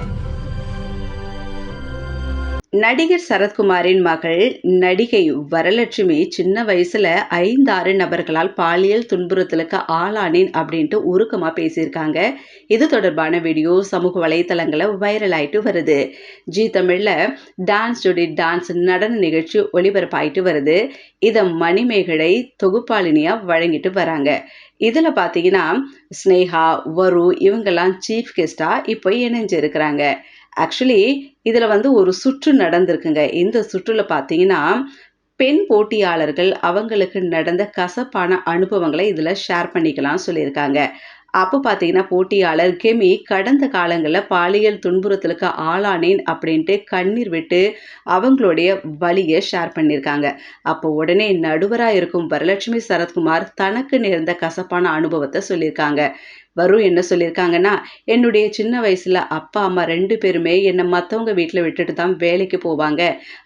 Thank you. நடிகர் சரத்குமாரின் மகள் நடிகை வரலட்சுமி சின்ன வயசுல ஐந்தாறு நபர்களால் பாலியல் துன்புறுத்தலுக்கு ஆளானேன் அப்படின்ட்டு உருக்கமாக பேசியிருக்காங்க. இது தொடர்பான வீடியோ சமூக வலைத்தளங்களில் வைரல் ஆயிட்டு வருது. ஜி தமிழில் டான்ஸ் ஜோடி டான்ஸ் நடன நிகழ்ச்சி ஒளிபரப்பாயிட்டு வருது. இதை மணிமேகலை தொகுப்பாளினியாக வழங்கிட்டு வராங்க. இதில் பார்த்தீங்கன்னா ஸ்னேகா வரு இவங்கெல்லாம் சீஃப் கெஸ்ட்டாக இப்போ இணைஞ்சிருக்கிறாங்க. ஆக்சுவலி இதில் வந்து ஒரு சுற்று நடந்திருக்குங்க. இந்த சுற்றுல பார்த்தீங்கன்னா பெண் போட்டியாளர்கள் அவங்களுக்கு நடந்த கசப்பான அனுபவங்களை இதில் ஷேர் பண்ணிக்கலாம் சொல்லியிருக்காங்க. அப்போ பார்த்தீங்கன்னா போட்டியாளர் கெமி கடந்த காலங்களில் பாலியல் துன்புறுத்தலுக்கு ஆளானேன் அப்படின்ட்டு கண்ணீர் விட்டு அவங்களுடைய வழியை ஷேர் பண்ணியிருக்காங்க. அப்போ உடனே நடுவராக இருக்கும் வரலட்சுமி சரத்குமார் தனக்கு நேர்ந்த கசப்பான அனுபவத்தை சொல்லியிருக்காங்க. வரும் என்ன சொல்லியிருக்காங்கன்னா என்னுடைய சின்ன வயசில் அப்பா அம்மா ரெண்டு பேருமே என்னை மற்றவங்க வீட்டில் விட்டுட்டு தான் வேலைக்கு போவாங்க.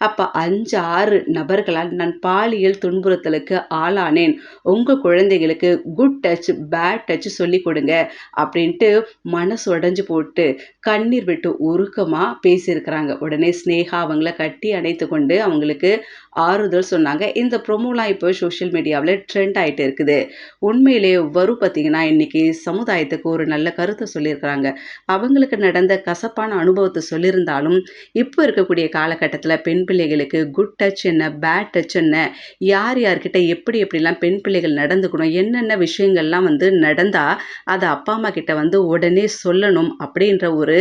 அப்போ அஞ்சு ஆறு நபர்களால் நான் பாலியல் துன்புறுத்தலுக்கு ஆளானேன். உங்கள் குழந்தைகளுக்கு குட் டச் பேட் டச் சொல்லி கொடுங்க அப்படின்ட்டு மனசு உடஞ்சு போட்டு கண்ணீர் விட்டு உருக்கமாக பேசியிருக்கிறாங்க. உடனே ஸ்னேகா அவங்கள கட்டி அணைத்து கொண்டு அவங்களுக்கு ஆறுதல் சொன்னாங்க. இந்த ப்ரொமோலாம் இப்போ சோஷியல் மீடியாவில் ட்ரெண்ட் ஆகிட்டு இருக்குது. உண்மையிலே வரும் பார்த்தீங்கன்னா இன்னைக்கு சமுதாயத்துக்கு ஒரு நல்ல கருத்தை சொல்லியிருக்கிறாங்க. அவங்களுக்கு நடந்த கசப்பான அனுபவத்தை சொல்லியிருந்தாலும் இப்போ இருக்கக்கூடிய காலகட்டத்தில் பெண் பிள்ளைகளுக்கு குட் டச் என்ன பேட் டச் என்ன யார் யார்கிட்ட எப்படி எப்படிலாம் பெண் பிள்ளைகள் நடந்துக்கணும் என்னென்ன விஷயங்கள்லாம் வந்து நடந்தால் அதை அப்பா அம்மா கிட்ட வந்து உடனே சொல்லணும் அப்படின்ற ஒரு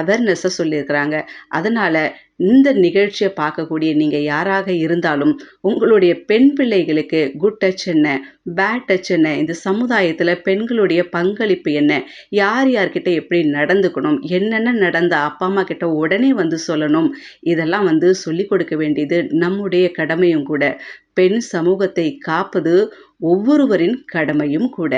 அவேர்னஸை சொல்லியிருக்கிறாங்க. அதனால் இந்த நிகழ்ச்சியை பார்க்கக்கூடிய நீங்கள் யாராக இருந்தாலும் உங்களுடைய பெண் பிள்ளைகளுக்கு குட் டச் என்ன பேட் டச் என்ன இந்த சமுதாயத்தில் பெண்களுடைய பங்களிப்பு என்ன யார் யார்கிட்ட எப்படி நடந்துக்கணும் என்னென்ன நடந்த அப்பா அம்மா கிட்ட உடனே வந்து சொல்லணும் இதெல்லாம் வந்து சொல்லிக் கொடுக்க வேண்டியது நம்முடைய கடமையும் கூட. பெண் சமூகத்தை காப்பது ஒவ்வொருவரின் கடமையும் கூட.